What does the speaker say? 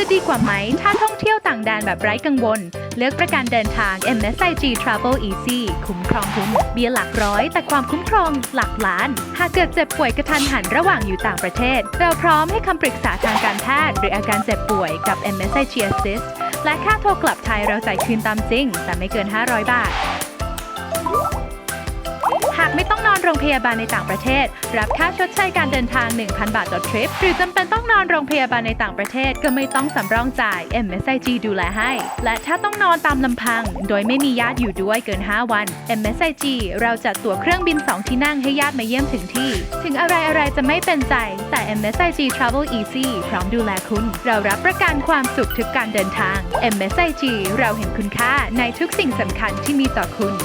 จะดีกว่าไหม ถ้าท่องเที่ยวต่างแดนแบบไร้กังวล เลือกประกันเดินทาง MSIG Travel Easy คุ้มครองคุณเบี้ยหลักร้อย แต่ความคุ้มครองหลักล้าน หากเกิดเจ็บป่วยกระทันหันระหว่างอยู่ต่างประเทศ เราพร้อมให้คำปรึกษาทางการแพทย์ หรืออาการเจ็บป่วยกับ MSIG Assist และค่าโทรกลับไทยเราจ่ายคืนตามจริง แต่ไม่เกิน 500 บาท หากไม่ต้องนอนโรงพยาบาลในต่างประเทศ รับค่าชดเชยการเดินทาง 1,000 บาทต่อทริป หรือจำเป็นต้องนอนโรงพยาบาลในต่างประเทศ ก็ไม่ต้องสำรองจ่าย MSIG ดูแลให้ และถ้าต้องนอนตามลำพัง โดยไม่มีญาติอยู่ด้วยเกิน 5 วัน MSIG เราจัดตั๋วเครื่องบิน 2 ที่นั่งให้ญาติมาเยี่ยมถึงที่ ถึงอะไรอะไรจะไม่เป็นใจ แต่ MSIG Travel Easy พร้อมดูแลคุณ เรารับประกันความสุขทุกการเดินทาง MSIG เราเห็นคุณค่าในทุกสิ่งสำคัญที่มีต่อคุณ